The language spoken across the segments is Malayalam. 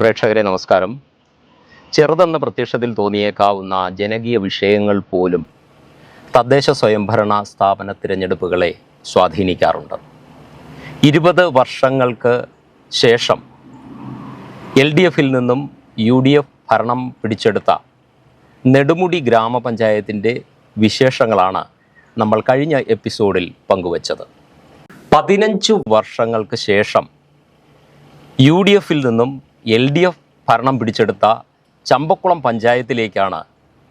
പ്രേക്ഷകരെ നമസ്കാരം. ചെറുതെന്ന പ്രത്യക്ഷത്തിൽ തോന്നിയേക്കാവുന്ന ജനകീയ വിഷയങ്ങൾ പോലും തദ്ദേശ സ്വയംഭരണ സ്ഥാപന തിരഞ്ഞെടുപ്പുകളെ സ്വാധീനിക്കാറുണ്ട്. ഇരുപത് വർഷങ്ങൾക്ക് ശേഷം എൽ ഡി എഫിൽ നിന്നും യു ഡി എഫ് ഭരണം പിടിച്ചെടുത്ത നെടുമുടി ഗ്രാമപഞ്ചായത്തിന്റെ വിശേഷങ്ങളാണ് നമ്മൾ കഴിഞ്ഞ എപ്പിസോഡിൽ പങ്കുവച്ചത്. പതിനഞ്ച് വർഷങ്ങൾക്ക് ശേഷം യു ഡി എഫിൽ നിന്നും എൽ ഡി എഫ് ഭരണം പിടിച്ചെടുത്ത ചമ്പക്കുളം പഞ്ചായത്തിലേക്കാണ്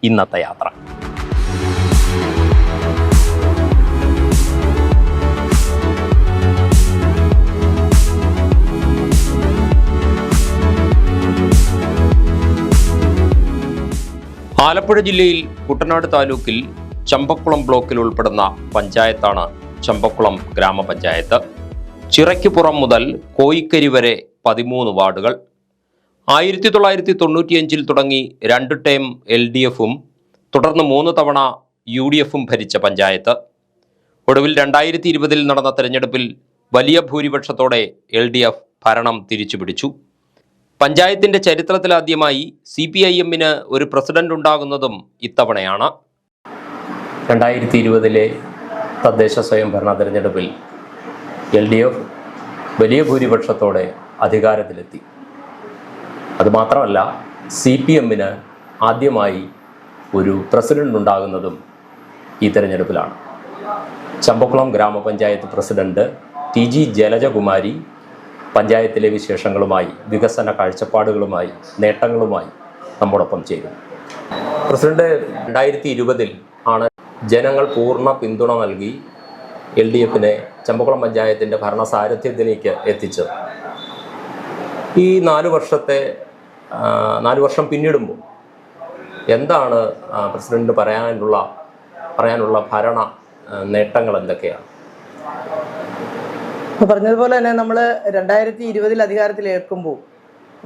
ഇന്നത്തെ യാത്ര. ആലപ്പുഴ ജില്ലയിൽ കുട്ടനാട് താലൂക്കിൽ ചമ്പക്കുളം ബ്ലോക്കിൽ ഉൾപ്പെടുന്ന പഞ്ചായത്താണ് ചമ്പക്കുളം ഗ്രാമപഞ്ചായത്ത്. ചിറയ്ക്കുപുറം മുതൽ കോയിക്കരി വരെ പതിമൂന്ന് വാർഡുകൾ. ആയിരത്തി തൊള്ളായിരത്തി തൊണ്ണൂറ്റിയഞ്ചിൽ തുടങ്ങി രണ്ട് ടൈം എൽ ഡി എഫും തുടർന്ന് മൂന്ന് തവണ യു ഡി എഫും ഭരിച്ച പഞ്ചായത്ത്. ഒടുവിൽ രണ്ടായിരത്തി ഇരുപതിൽ നടന്ന തെരഞ്ഞെടുപ്പിൽ വലിയ ഭൂരിപക്ഷത്തോടെ എൽ ഡി എഫ് ഭരണം തിരിച്ചുപിടിച്ചു. പഞ്ചായത്തിന്റെ ചരിത്രത്തിലാദ്യമായി സി പി ഐ എമ്മിന് ഒരു പ്രസിഡന്റ് ഉണ്ടാകുന്നതും ഇത്തവണയാണ്. രണ്ടായിരത്തി ഇരുപതിലെ തദ്ദേശ സ്വയംഭരണ തെരഞ്ഞെടുപ്പിൽ എൽ ഡി എഫ് വലിയ ഭൂരിപക്ഷത്തോടെ അധികാരത്തിലെത്തി. അതുമാത്രമല്ല സി പി എമ്മിന് ആദ്യമായി ഒരു പ്രസിഡന്റ് ഉണ്ടാകുന്നതും ഈ തെരഞ്ഞെടുപ്പിലാണ്. ചമ്പക്കുളം ഗ്രാമപഞ്ചായത്ത് പ്രസിഡന്റ് ടി ജി ജലജകുമാരി പഞ്ചായത്തിലെ വിശേഷങ്ങളുമായി വികസന കാഴ്ചപ്പാടുകളുമായി നേട്ടങ്ങളുമായി നമ്മോടൊപ്പം ചേരും. പ്രസിഡന്റ് രണ്ടായിരത്തി ഇരുപതിൽ ആണ് ജനങ്ങൾ പൂർണ പിന്തുണ നൽകി എൽ ഡി എഫിനെ ചമ്പക്കുളം പഞ്ചായത്തിന്റെ ഭരണസാരഥ്യത്തിലേക്ക് എത്തിച്ചത്. ഈ നാല് വർഷത്തെ നാല് വർഷം പിന്നിടുമ്പോൾ എന്താണ് പ്രസിഡന്റിന് പ്രസിഡന്റ് പറയാനുള്ള പറയാനുള്ള ഭരണ നേട്ടങ്ങൾ എന്തൊക്കെയാണ്? പറഞ്ഞതുപോലെ തന്നെ നമ്മൾ രണ്ടായിരത്തി ഇരുപതിൽ അധികാരത്തിലേക്കുമ്പോൾ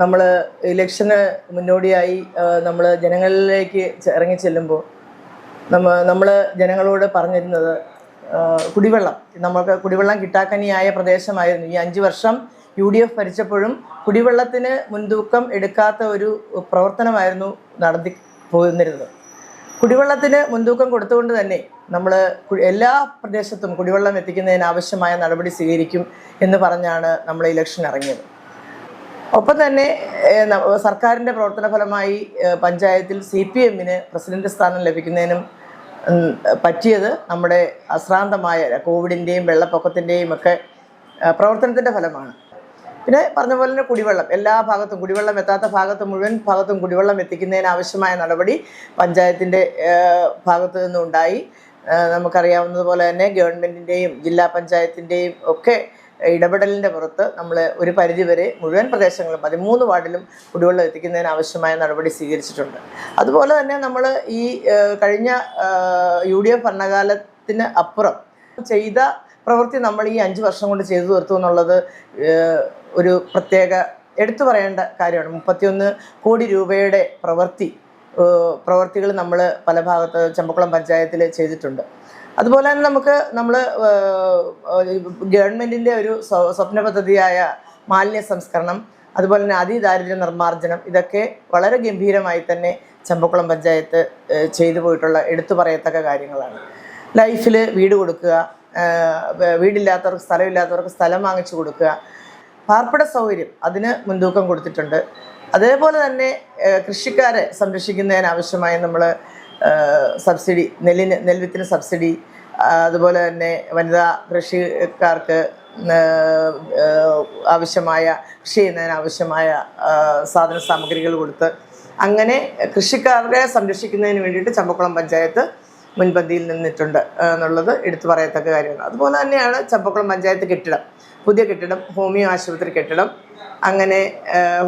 നമ്മൾ ഇലക്ഷന് മുന്നോടിയായി നമ്മൾ ജനങ്ങളിലേക്ക് ഇറങ്ങി ചെല്ലുമ്പോൾ നമ്മ നമ്മൾ ജനങ്ങളോട് പറഞ്ഞിരുന്നത് കുടിവെള്ളം. നമ്മൾക്ക് കുടിവെള്ളം കിട്ടാക്കനിയായ പ്രദേശമായിരുന്നു. ഈ അഞ്ച് വർഷം യു ഡി എഫ് ഭരിച്ചപ്പോഴും കുടിവെള്ളത്തിന് മുൻതൂക്കം എടുക്കാത്ത ഒരു പ്രവർത്തനമായിരുന്നു നടത്തി പോന്നിരുന്നത്. കുടിവെള്ളത്തിന് മുൻതൂക്കം കൊടുത്തുകൊണ്ട് തന്നെ നമ്മൾ എല്ലാ പ്രദേശത്തും കുടിവെള്ളം എത്തിക്കുന്നതിന് ആവശ്യമായ നടപടി സ്വീകരിക്കും എന്ന് പറഞ്ഞാണ് നമ്മൾ ഇലക്ഷൻ ഇറങ്ങിയത്. ഒപ്പം തന്നെ സർക്കാരിന്റെ പ്രവർത്തന ഫലമായി പഞ്ചായത്തിൽ സി പി എമ്മിന് പ്രസിഡന്റ് സ്ഥാനം ലഭിക്കുന്നതിനും പറ്റിയത് നമ്മുടെ അശ്രാന്തമായ കോവിഡിന്റെയും വെള്ളപ്പൊക്കത്തിന്റെയും ഒക്കെ പ്രവർത്തനത്തിന്റെ ഫലമാണ്. പിന്നെ പറഞ്ഞ പോലെ തന്നെ കുടിവെള്ളം. എല്ലാ ഭാഗത്തും കുടിവെള്ളം എത്താത്ത ഭാഗത്ത് മുഴുവൻ ഭാഗത്തും കുടിവെള്ളം എത്തിക്കുന്നതിന് ആവശ്യമായ നടപടി പഞ്ചായത്തിന്റെ ഭാഗത്തു നിന്നുണ്ടായി. നമുക്കറിയാവുന്നതുപോലെ തന്നെ ഗവൺമെന്റിന്റെയും ജില്ലാ പഞ്ചായത്തിന്റെയും ഒക്കെ ഇടപെടലിന്റെ പുറത്ത് നമ്മൾ ഒരു പരിധിവരെ മുഴുവൻ പ്രദേശങ്ങളും പതിമൂന്ന് വാർഡിലും കുടിവെള്ളം എത്തിക്കുന്നതിന് ആവശ്യമായ നടപടി സ്വീകരിച്ചിട്ടുണ്ട്. അതുപോലെ തന്നെ നമ്മൾ ഈ കഴിഞ്ഞ യു ഡി എഫ് ഭരണകാലത്തിന് അപ്പുറം ചെയ്ത പ്രവൃത്തി നമ്മൾ ഈ അഞ്ച് വർഷം കൊണ്ട് ചെയ്തു തീർത്തു എന്നുള്ളത് ഒരു പ്രത്യേക എടുത്തു പറയേണ്ട കാര്യമാണ്. മുപ്പത്തിയൊന്ന് കോടി രൂപയുടെ പ്രവൃത്തി പ്രവർത്തികൾ നമ്മൾ പല ഭാഗത്ത് ചമ്പക്കുളം പഞ്ചായത്തിൽ ചെയ്തിട്ടുണ്ട്. അതുപോലെ തന്നെ നമുക്ക് നമ്മൾ ഗവൺമെന്റിന്റെ ഒരു സ്വപ്ന പദ്ധതിയായ മാലിന്യ സംസ്കരണം അതുപോലെ തന്നെ അതിദാരിദ്ര്യ നിർമ്മാർജനം ഇതൊക്കെ വളരെ ഗംഭീരമായി തന്നെ ചമ്പക്കുളം പഞ്ചായത്ത് ചെയ്തു പോയിട്ടുള്ള എടുത്തു പറയത്തക്ക കാര്യങ്ങളാണ്. ലൈഫിൽ വീട് കൊടുക്കുക വീടില്ലാത്തവർക്ക് സ്ഥലമില്ലാത്തവർക്ക് സ്ഥലം വാങ്ങിച്ചു കൊടുക്കുക പാർപ്പിട സൗകര്യം അതിന് മുൻതൂക്കം കൊടുത്തിട്ടുണ്ട്. അതേപോലെ തന്നെ കൃഷിക്കാരെ സംരക്ഷിക്കുന്നതിനാവശ്യമായി നമ്മൾ സബ്സിഡി നെല്ലിന് നെൽവിത്തിന് സബ്സിഡി അതുപോലെ തന്നെ വനിതാ കൃഷിക്കാർക്ക് ആവശ്യമായ കൃഷി ചെയ്യുന്നതിനാവശ്യമായ സാധന സാമഗ്രികൾ കൊടുത്ത് അങ്ങനെ കൃഷിക്കാരെ സംരക്ഷിക്കുന്നതിന് വേണ്ടിയിട്ട് ചമ്പക്കുളം പഞ്ചായത്ത് മുൻപന്തിയിൽ നിന്നിട്ടുണ്ട് എന്നുള്ളത് എടുത്തു പറയത്തക്ക കാര്യമാണ്. അതുപോലെ തന്നെയാണ് ചമ്പക്കുളം പഞ്ചായത്ത് കെട്ടിടം. പുതിയ കെട്ടിടം ഹോമിയോ ആശുപത്രി കെട്ടിടം അങ്ങനെ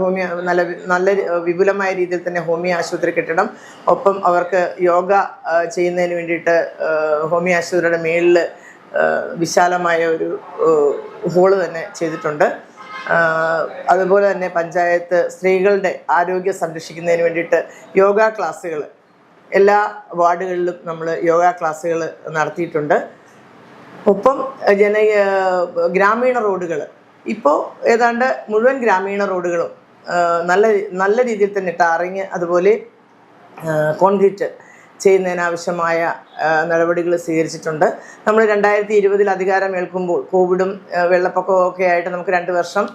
ഹോമിയോ നല്ല നല്ല വിപുലമായ രീതിയിൽ തന്നെ ഹോമിയോ ആശുപത്രി കെട്ടിടം ഒപ്പം അവർക്ക് യോഗ ചെയ്യുന്നതിന് വേണ്ടിയിട്ട് ഹോമിയോ ആശുപത്രിയുടെ മേളിൽ വിശാലമായ ഒരു ഹോൾ തന്നെ ചെയ്തിട്ടുണ്ട്. അതുപോലെ തന്നെ പഞ്ചായത്ത് സ്ത്രീകളുടെ ആരോഗ്യം സംരക്ഷിക്കുന്നതിന് വേണ്ടിയിട്ട് യോഗ ക്ലാസ്സുകൾ എല്ലാ വാർഡുകളിലും നമ്മൾ യോഗ ക്ലാസ്സുകൾ നടത്തിയിട്ടുണ്ട്. ഒപ്പം ജന ഗ്രാമീണ റോഡുകൾ. ഇപ്പോൾ ഏതാണ്ട് മുഴുവൻ ഗ്രാമീണ റോഡുകളും നല്ല നല്ല രീതിയിൽ തന്നെ ടാറിങ് അതുപോലെ കോൺക്രീറ്റ് ചെയ്യുന്നതിനാവശ്യമായ നടപടികൾ സ്വീകരിച്ചിട്ടുണ്ട്. നമ്മൾ രണ്ടായിരത്തി ഇരുപതിൽ അധികാരമേൽക്കുമ്പോൾ കോവിഡും വെള്ളപ്പൊക്കവും ഒക്കെ ആയിട്ട് നമുക്ക് രണ്ട് വർഷം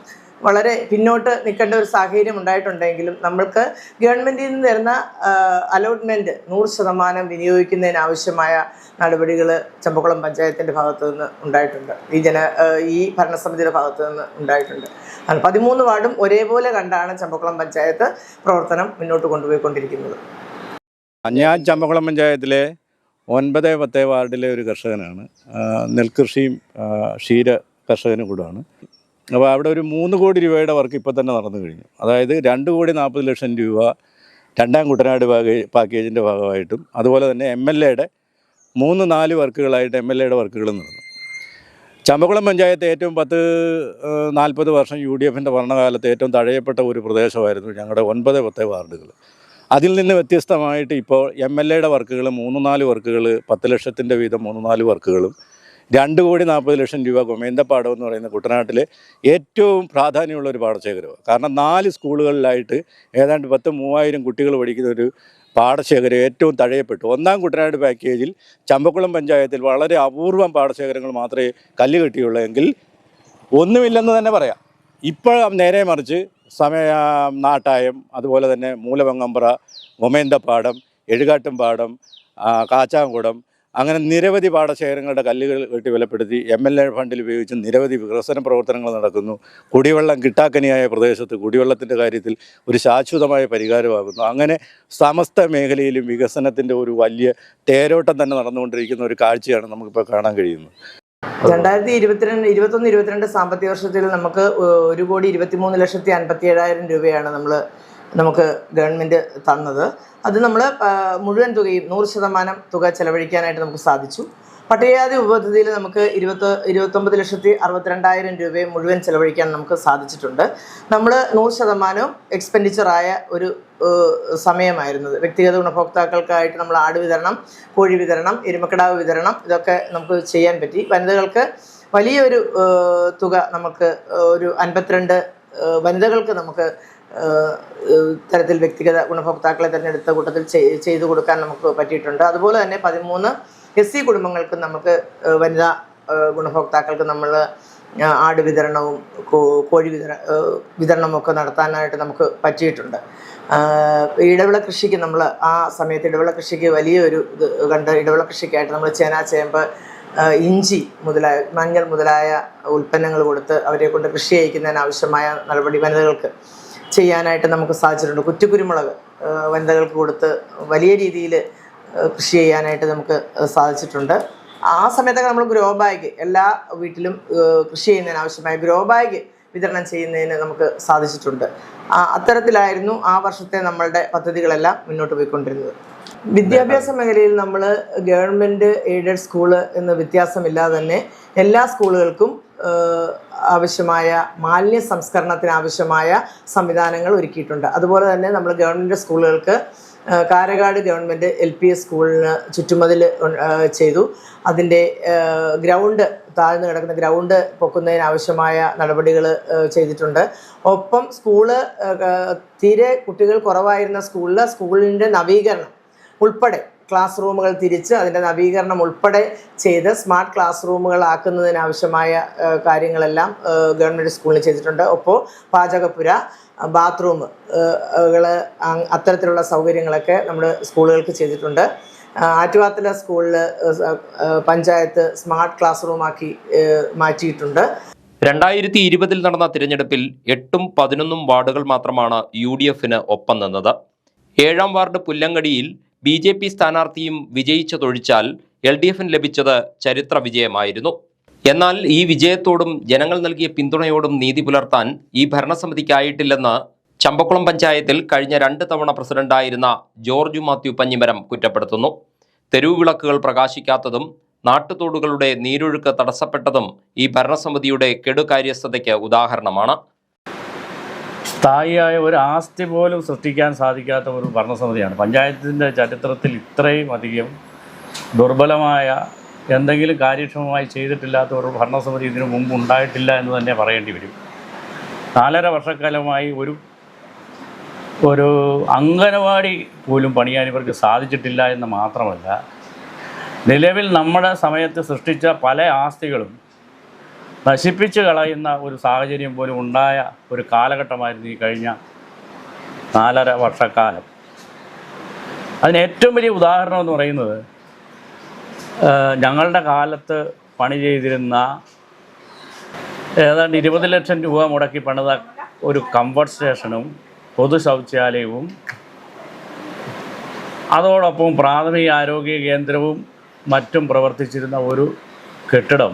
വളരെ പിന്നോട്ട് നിൽക്കേണ്ട ഒരു സാഹചര്യം ഉണ്ടായിട്ടുണ്ടെങ്കിലും നമ്മൾക്ക് ഗവൺമെന്റിൽ നിന്ന് തരുന്ന അലോട്ട്മെന്റ് നൂറ് ശതമാനം വിനിയോഗിക്കുന്നതിനാവശ്യമായ നടപടികൾ ചമ്പക്കുളം പഞ്ചായത്തിന്റെ ഭാഗത്തു നിന്ന് ഉണ്ടായിട്ടുണ്ട്. ഈ ജന ഈ ഭരണസമിതിയുടെ ഭാഗത്തു നിന്ന് ഉണ്ടായിട്ടുണ്ട്. പതിമൂന്ന് വാർഡും ഒരേപോലെ കണ്ടാണ് ചമ്പക്കുളം പഞ്ചായത്ത് പ്രവർത്തനം മുന്നോട്ട് കൊണ്ടുപോയിക്കൊണ്ടിരിക്കുന്നത്. ഞാൻ ചമ്പക്കുളം പഞ്ചായത്തിലെ ഒൻപത് പത്ത് വാർഡിലെ ഒരു കർഷകനാണ്. നെൽകൃഷിയും ക്ഷീര കർഷകനും കൂടാണ് അപ്പോൾ അവിടെ ഒരു മൂന്ന് കോടി രൂപയുടെ വർക്ക് ഇപ്പോൾ തന്നെ നടന്നു കഴിഞ്ഞു. അതായത് രണ്ട് കോടി നാൽപ്പത് ലക്ഷം രൂപ രണ്ടാം കുട്ടനാട് പാക്കേജ് പാക്കേജിന്റെ ഭാഗമായിട്ടും അതുപോലെ തന്നെ എം എൽ എയുടെ മൂന്ന് നാല് വർക്കുകളായിട്ട് എം എൽ എയുടെ വർക്കുകളും നടന്നു. ചമ്പക്കുളം പഞ്ചായത്ത് ഏറ്റവും പത്ത് നാൽപ്പത് വർഷം യു ഡി എഫിന്റെ ഭരണകാലത്ത് ഏറ്റവും തഴയപ്പെട്ട ഒരു പ്രദേശമായിരുന്നു ഞങ്ങളുടെ ഒൻപത് പത്ത് വാർഡുകൾ. അതിൽ നിന്ന് വ്യത്യസ്തമായിട്ട് ഇപ്പോൾ എം എൽ എയുടെ വർക്കുകൾ മൂന്ന് നാല് വർക്കുകൾ പത്ത് ലക്ഷത്തിന്റെ വീതം മൂന്ന് നാല് വർക്കുകളും രണ്ട് കോടി നാൽപ്പത് ലക്ഷം രൂപ ഗൊമേന്തപ്പാടം എന്ന് പറയുന്ന കുട്ടനാട്ടിലെ ഏറ്റവും പ്രാധാന്യമുള്ള ഒരു പാടശേഖരമാണ് കാരണം നാല് സ്കൂളുകളിലായിട്ട് ഏതാണ്ട് പത്ത് മൂവായിരം കുട്ടികൾ പഠിക്കുന്ന ഒരു പാടശേഖരം ഏറ്റവും തഴയപ്പെട്ടു. ഒന്നാം കുട്ടനാട് പാക്കേജിൽ ചമ്പക്കുളം പഞ്ചായത്തിൽ വളരെ അപൂർവം പാടശേഖരങ്ങൾ മാത്രമേ കല്ല് കെട്ടിയുള്ളൂ ഒന്നുമില്ലെന്ന് തന്നെ പറയാം. ഇപ്പോൾ നേരെ മറിച്ച് സമയ നാട്ടായം അതുപോലെ തന്നെ മൂലവങ്ങമ്പ്ര ഗൊമേന്തപ്പാടം എഴുകാട്ടും പാടം കാച്ചാങ്കുടം അങ്ങനെ നിരവധി പാടശേഖരങ്ങളുടെ കല്ലുകൾ വെട്ടി വിലപ്പെടുത്തി എം എൽ എ ഫണ്ടിൽ ഉപയോഗിച്ച് നിരവധി വികസന പ്രവർത്തനങ്ങൾ നടക്കുന്നു. കുടിവെള്ളം കിട്ടാക്കനിയായ പ്രദേശത്ത് കുടിവെള്ളത്തിന്റെ കാര്യത്തിൽ ഒരു ശാശ്വതമായ പരിഹാരമാകുന്നു. അങ്ങനെ സമസ്ത മേഖലയിലും വികസനത്തിന്റെ ഒരു വലിയ തേരോട്ടം തന്നെ നടന്നുകൊണ്ടിരിക്കുന്ന ഒരു കാഴ്ചയാണ് നമുക്കിപ്പോൾ കാണാൻ കഴിയുന്നത്. രണ്ടായിരത്തി ഇരുപത്തിരണ്ട് ഇരുപത്തൊന്ന് ഇരുപത്തിരണ്ട് സാമ്പത്തിക വർഷത്തിൽ നമുക്ക് ഒരു കോടി ഇരുപത്തിമൂന്ന് ലക്ഷത്തി അൻപത്തി ഏഴായിരം രൂപയാണ് നമ്മൾ നമുക്ക് ഗവൺമെന്റ് തന്നത്. അത് നമ്മൾ മുഴുവൻ തുകയും നൂറ് ശതമാനം തുക ചെലവഴിക്കാനായിട്ട് നമുക്ക് സാധിച്ചു. പട്ടികജാതി ഉപപദ്ധതിയിൽ നമുക്ക് ഇരുപത്തി ഇരുപത്തൊമ്പത് ലക്ഷത്തി അറുപത്തിരണ്ടായിരം രൂപയും മുഴുവൻ ചെലവഴിക്കാൻ നമുക്ക് സാധിച്ചിട്ടുണ്ട്. നമ്മൾ നൂറ് ശതമാനവും എക്സ്പെൻഡിച്ചറായ ഒരു സമയമായിരുന്നത് വ്യക്തിഗത ഗുണഭോക്താക്കൾക്കായിട്ട് നമ്മൾ ആട് വിതരണം കോഴി വിതരണം എരുമക്കിടാവ് വിതരണം ഇതൊക്കെ നമുക്ക് ചെയ്യാൻ പറ്റി. വനിതകൾക്ക് വലിയൊരു തുക നമുക്ക് ഒരു അൻപത്തിരണ്ട് വനിതകൾക്ക് നമുക്ക് തരത്തിൽ വ്യക്തിഗത ഗുണഭോക്താക്കളെ തിരഞ്ഞെടുത്ത കൂട്ടത്തിൽ ചെയ്തു കൊടുക്കാൻ നമുക്ക് പറ്റിയിട്ടുണ്ട്. അതുപോലെ തന്നെ പതിമൂന്ന് എസ് സി കുടുംബങ്ങൾക്ക് നമുക്ക് വനിതാ ഗുണഭോക്താക്കൾക്ക് നമ്മൾ ആട് വിതരണവും കോഴി വിതര വിതരണമൊക്കെ നടത്താനായിട്ട് നമുക്ക് പറ്റിയിട്ടുണ്ട്. ഇടവിള കൃഷിക്ക് നമ്മൾ ആ സമയത്ത് ഇടവിള കൃഷിക്ക് വലിയൊരു ഇത് കണ്ട് ഇടവിള കൃഷിക്കായിട്ട് നമ്മൾ ചേന ചേമ്പ് ഇഞ്ചി മുതലായ മഞ്ഞൾ മുതലായ ഉൽപ്പന്നങ്ങൾ കൊടുത്ത് അവരെ കൊണ്ട് കൃഷി ചെയ്യിക്കുന്നതിന് ആവശ്യമായ നടപടി വനിതകൾക്ക് ചെയ്യാനായിട്ട് നമുക്ക് സാധിച്ചിട്ടുണ്ട്. കുറ്റിക്കുരുമുളക് വനിതകൾക്ക് കൊടുത്ത് വലിയ രീതിയിൽ കൃഷി ചെയ്യാനായിട്ട് നമുക്ക് സാധിച്ചിട്ടുണ്ട്. ആ സമയത്തൊക്കെ നമ്മൾ ഗ്രോ ബാഗ് എല്ലാ വീട്ടിലും കൃഷി ചെയ്യുന്നതിന് ആവശ്യമായ ഗ്രോ ബാഗ് വിതരണം ചെയ്യുന്നതിന് നമുക്ക് സാധിച്ചിട്ടുണ്ട്. അത്തരത്തിലായിരുന്നു ആ വർഷത്തെ നമ്മളുടെ പദ്ധതികളെല്ലാം മുന്നോട്ട് പോയിക്കൊണ്ടിരുന്നത്. വിദ്യാഭ്യാസ മേഖലയിൽ നമ്മൾ ഗവൺമെന്റ് എയ്ഡഡ് സ്കൂൾ എന്ന വ്യത്യാസമില്ലാതെ തന്നെ എല്ലാ സ്കൂളുകൾക്കും ആവശ്യമായ മാലിന്യ സംസ്കരണത്തിന് ആവശ്യമായ സംവിധാനങ്ങൾ ഒരുക്കിയിട്ടുണ്ട്. അതുപോലെ തന്നെ നമ്മൾ ഗവൺമെന്റ് സ്കൂളുകൾക്ക് Karakkad government L P S സ്കൂളിന് ചുറ്റുമതിൽ ചെയ്തു. അതിന്റെ ഗ്രൗണ്ട് താഴ്ന്നു കിടക്കുന്ന ഗ്രൗണ്ട് പൊക്കുന്നതിനാവശ്യമായ നടപടികൾ ചെയ്തിട്ടുണ്ട്. ഒപ്പം സ്കൂൾ തീരെ കുട്ടികൾ കുറവായിരുന്ന സ്കൂളിൽ സ്കൂളിന്റെ നവീകരണം ഉൾപ്പെടെ ക്ലാസ് റൂമുകൾ തിരിച്ച് അതിന്റെ നവീകരണം ഉൾപ്പെടെ ചെയ്ത് സ്മാർട്ട് ക്ലാസ് റൂമുകൾ ആക്കുന്നതിനാവശ്യമായ കാര്യങ്ങളെല്ലാം ഗവൺമെന്റ് സ്കൂളിൽ ചെയ്തിട്ടുണ്ട്. ഒപ്പോൾ പാചകപ്പുര ബാത്റൂം അത്തരത്തിലുള്ള സൗകര്യങ്ങളൊക്കെ നമ്മുടെ സ്കൂളുകൾക്ക് ചെയ്തിട്ടുണ്ട്. ആറ്റുവാത്തല സ്കൂളിൽ പഞ്ചായത്ത് സ്മാർട്ട് ക്ലാസ് റൂമാക്കി മാറ്റിയിട്ടുണ്ട്. രണ്ടായിരത്തി ഇരുപതിൽ നടന്ന തിരഞ്ഞെടുപ്പിൽ എട്ടും പതിനൊന്നും വാർഡുകൾ മാത്രമാണ് യു ഡി എഫിന് ഒപ്പം നിന്നത്. ഏഴാം വാർഡ് പുല്ലങ്കടിയിൽ ബി ജെ പി സ്ഥാനാർത്ഥിയും വിജയിച്ചതൊഴിച്ചാൽ എൽ ഡി എഫിന് ലഭിച്ചത് ചരിത്ര വിജയമായിരുന്നു. എന്നാൽ ഈ വിജയത്തോടും ജനങ്ങൾ നൽകിയ പിന്തുണയോടും നീതി പുലർത്താൻ ഈ ഭരണസമിതിക്കായിട്ടില്ലെന്ന് ചമ്പക്കുളം പഞ്ചായത്തിൽ കഴിഞ്ഞ രണ്ട് തവണ പ്രസിഡന്റായിരുന്ന ജോർജ് മാത്യു പഞ്ഞിമരം കുറ്റപ്പെടുത്തുന്നു. തെരുവുവിളക്കുകൾ പ്രകാശിക്കാത്തതും നാട്ടുതോടുകളുടെ നീരൊഴുക്ക് തടസ്സപ്പെട്ടതും ഈ ഭരണസമിതിയുടെ കെടുകാര്യസ്ഥതയ്ക്ക് ഉദാഹരണമാണ്. സ്ഥായിയായ ഒരു ആസ്തി പോലും സൃഷ്ടിക്കാൻ സാധിക്കാത്ത ഒരു ഭരണസമിതിയാണ്. പഞ്ചായത്തിന്റെ ചരിത്രത്തിൽ ഇത്രയും അധികം ദുർബലമായ എന്തെങ്കിലും കാര്യക്ഷമമായി ചെയ്തിട്ടില്ലാത്ത ഒരു ഭരണസമിതി ഇതിനു മുമ്പ് ഉണ്ടായിട്ടില്ല എന്ന് തന്നെ പറയേണ്ടി വരും. നാലര വർഷക്കാലമായി ഒരു ഒരു അംഗനവാടി പോലും പണിയാൻ ഇവർക്ക് സാധിച്ചിട്ടില്ല എന്ന് മാത്രമല്ല നിലവിൽ നമ്മുടെ സമയത്ത് സൃഷ്ടിച്ച പല ആസ്തികളും നശിപ്പിച്ച് കളയുന്ന ഒരു സാഹചര്യം പോലും ഉണ്ടായ ഒരു കാലഘട്ടമായിരുന്നു ഈ കഴിഞ്ഞ നാലര വർഷക്കാലം. അതിന് ഏറ്റവും വലിയ ഉദാഹരണം എന്ന് പറയുന്നത് ഞങ്ങളുടെ കാലത്ത് പണി ചെയ്തിരുന്ന ഏതാണ്ട് ഇരുപത് ലക്ഷം രൂപ മുടക്കി പണിത ഒരു കംഫർട്ട് സ്റ്റേഷനും പൊതു ശൗചാലയവും അതോടൊപ്പം പ്രാഥമിക ആരോഗ്യ കേന്ദ്രവും മറ്റും പ്രവർത്തിച്ചിരുന്ന ഒരു കെട്ടിടം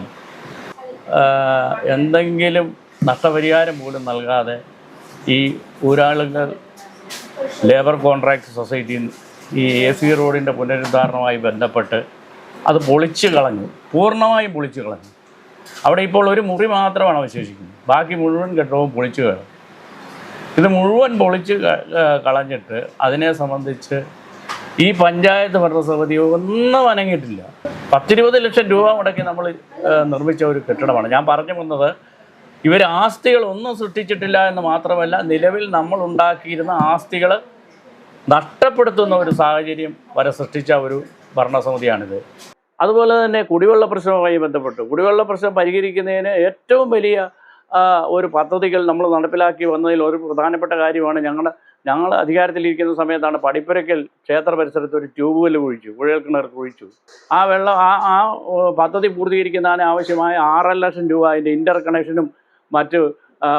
എന്തെങ്കിലും നഷ്ടപരിഹാരം പോലും നൽകാതെ ഈ ഊരാളുകൾ ലേബർ കോൺട്രാക്ട് സൊസൈറ്റി ഈ എ സി റോഡിന്റെ പുനരുദ്ധാരണവുമായി ബന്ധപ്പെട്ട് അത് പൊളിച്ചു കളഞ്ഞു. പൂർണമായും പൊളിച്ചു കളഞ്ഞു. അവിടെ ഇപ്പോൾ ഒരു മുറി മാത്രമാണ് അവശേഷിക്കുന്നത്. ബാക്കി മുഴുവൻ കെട്ടവും പൊളിച്ചു കളഞ്ഞു. ഇത് മുഴുവൻ പൊളിച്ച് കളഞ്ഞിട്ട് അതിനെ സംബന്ധിച്ച് ഈ പഞ്ചായത്ത് ഭരണസമിതി ഒന്നും അനങ്ങിയിട്ടില്ല. പത്തിരുപത് ലക്ഷം രൂപ മുടക്കി നമ്മൾ നിർമ്മിച്ച ഒരു കെട്ടിടമാണ്. ഞാൻ പറഞ്ഞു വന്നത് ഇവർ ആസ്തികൾ ഒന്നും സൃഷ്ടിച്ചിട്ടില്ല എന്ന് മാത്രമല്ല നിലവിൽ നമ്മൾ ഉണ്ടാക്കിയിരുന്ന ആസ്തികൾ നഷ്ടപ്പെടുത്തുന്ന ഒരു സാഹചര്യം വരെ സൃഷ്ടിച്ച ഒരു ഭരണസമിതിയാണിത്. അതുപോലെ തന്നെ കുടിവെള്ള പ്രശ്നവുമായി ബന്ധപ്പെട്ട്. കുടിവെള്ള പ്രശ്നം പരിഹരിക്കുന്നതിന് ഏറ്റവും വലിയ ഒരു പദ്ധതികൾ നമ്മൾ നടപ്പിലാക്കി വന്നതിൽ ഒരു പ്രധാനപ്പെട്ട കാര്യമാണ് ഞങ്ങളുടെ ഞങ്ങൾ അധികാരത്തിലിരിക്കുന്ന സമയത്താണ് പടിപ്പുരയ്ക്കൽ ക്ഷേത്ര പരിസരത്ത് ഒരു ട്യൂബ് വെല്ല് കുഴിച്ചു കുഴൽ കിണർ കുഴിച്ചു. ആ വെള്ളം ആ ആ പദ്ധതി പൂർത്തീകരിക്കുന്നതിന് ആവശ്യമായ ആറര ലക്ഷം രൂപ അതിന്റെ ഇന്റർ കണക്ഷനും മറ്റ്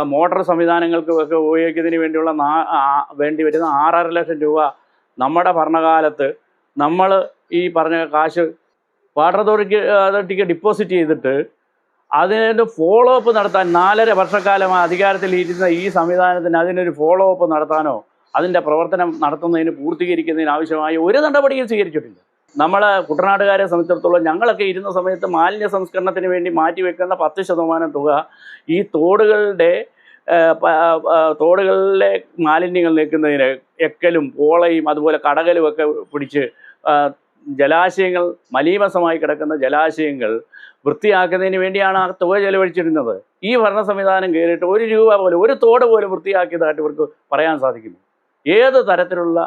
മോട്ടോർ സംവിധാനങ്ങൾക്കും ഒക്കെ ഉപയോഗിക്കുന്നതിന് വേണ്ടിയുള്ള വേണ്ടി വരുന്ന ആറര ലക്ഷം രൂപ നമ്മുടെ ഭരണകാലത്ത് നമ്മൾ ഈ പറഞ്ഞ കാശ് വാട്ടർ അതോറിറ്റി അതോറിറ്റിക്ക് ഡിപ്പോസിറ്റ് ചെയ്തിട്ട് അതിന് ഫോളോ അപ്പ് നടത്താൻ നാലര വർഷക്കാലം അധികാരത്തിൽ ഇരുന്ന ഈ സംവിധാനത്തിന് അതിനൊരു ഫോളോ അപ്പ് നടത്താനോ അതിന്റെ പ്രവർത്തനം നടത്തുന്നതിന് പൂർത്തീകരിക്കുന്നതിന് ആവശ്യമായ ഒരു നടപടിയും സ്വീകരിച്ചിട്ടില്ല. നമ്മൾ കുട്ടനാടുകാരെ സംബന്ധിച്ചിടത്തോളം ഞങ്ങളൊക്കെ ഇരുന്ന സമയത്ത് മാലിന്യ സംസ്കരണത്തിന് വേണ്ടി മാറ്റിവെക്കുന്ന പത്ത് ശതമാനം തുക ഈ തോടുകളുടെ തോടുകളിലെ മാലിന്യങ്ങൾ നീക്കുന്നതിന് എക്കലും പോളയും അതുപോലെ കടകലും ഒക്കെ പിടിച്ച് ജലാശയങ്ങൾ മലീമസമായി കിടക്കുന്ന ജലാശയങ്ങൾ വൃത്തിയാക്കുന്നതിന് വേണ്ടിയാണ് ആ തുക ചെലവഴിച്ചിരുന്നത്. ഈ ഭരണ സംവിധാനം കയറിയിട്ട് ഒരു രൂപ പോലും ഒരു തോട് പോലും വൃത്തിയാക്കിയതായിട്ട് ഇവർക്ക് പറയാൻ സാധിക്കുന്നു ഏത് തരത്തിലുള്ള